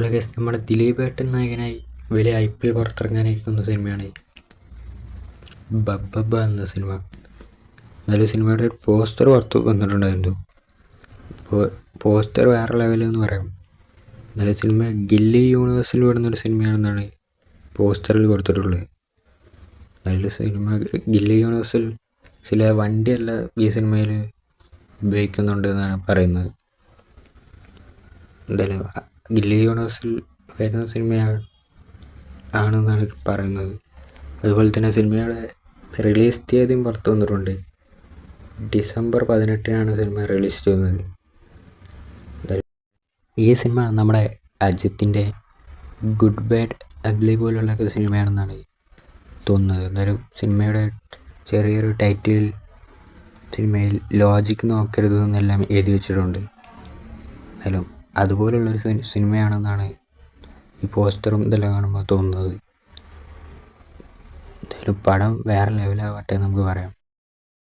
Hello guys നമ്മുടെ ദിലീപ് ഏട്ടൻ നായകനായി വലിയ ഐ പി എൽ പുറത്തിറങ്ങാനിരിക്കുന്ന സിനിമയാണ് ബബ്ബബ്ബ എന്ന സിനിമ. നല്ല സിനിമയുടെ ഒരു പോസ്റ്റർ പുറത്ത് വന്നിട്ടുണ്ടായിരുന്നു. പോസ്റ്റർ വേറെ ലെവലിൽ എന്ന് പറയാം. നല്ല സിനിമ ഗില്ലി യൂണിവേഴ്സിൽ വിടുന്നൊരു സിനിമയാണെന്നാണ് പോസ്റ്ററിൽ കൊടുത്തിട്ടുള്ളത്. നല്ല സിനിമ ഗില്ലി യൂണിവേഴ്സിൽ ചില വണ്ടിയല്ല ഈ സിനിമയിൽ ഉപയോഗിക്കുന്നുണ്ട് എന്നാണ് പറയുന്നത്. എന്തായാലും ഗില്ലി യൂണിവേഴ്സിൽ വരുന്ന സിനിമയാണ് ആണെന്നാണ് പറയുന്നത്. അതുപോലെ തന്നെ സിനിമയുടെ റിലീസ് തീയതിയും പുറത്തു വന്നിട്ടുണ്ട്. ഡിസംബർ പതിനെട്ടിനാണ് സിനിമ റിലീസ് ചെയ്യുന്നത്. ഈ സിനിമ നമ്മുടെ അജിത്തിന്റെ ഗുഡ് ബാഡ് അഗ്ലി പോലുള്ള സിനിമയാണെന്നാണ് തോന്നുന്നത്. എന്തായാലും സിനിമയുടെ ചെറിയൊരു ടൈറ്റിൽ സിനിമയിൽ ലോജിക്ക് നോക്കരുത് എന്നെല്ലാം എഴുതി വെച്ചിട്ടുണ്ട്. എന്തായാലും അതുപോലുള്ളൊരു സിനിമയാണെന്നാണ് ഈ പോസ്റ്ററും ഇതെല്ലാം കാണുമ്പോൾ തോന്നുന്നത്. എന്തായാലും പടം വേറെ ലെവലാവട്ടെ നമുക്ക് പറയാം.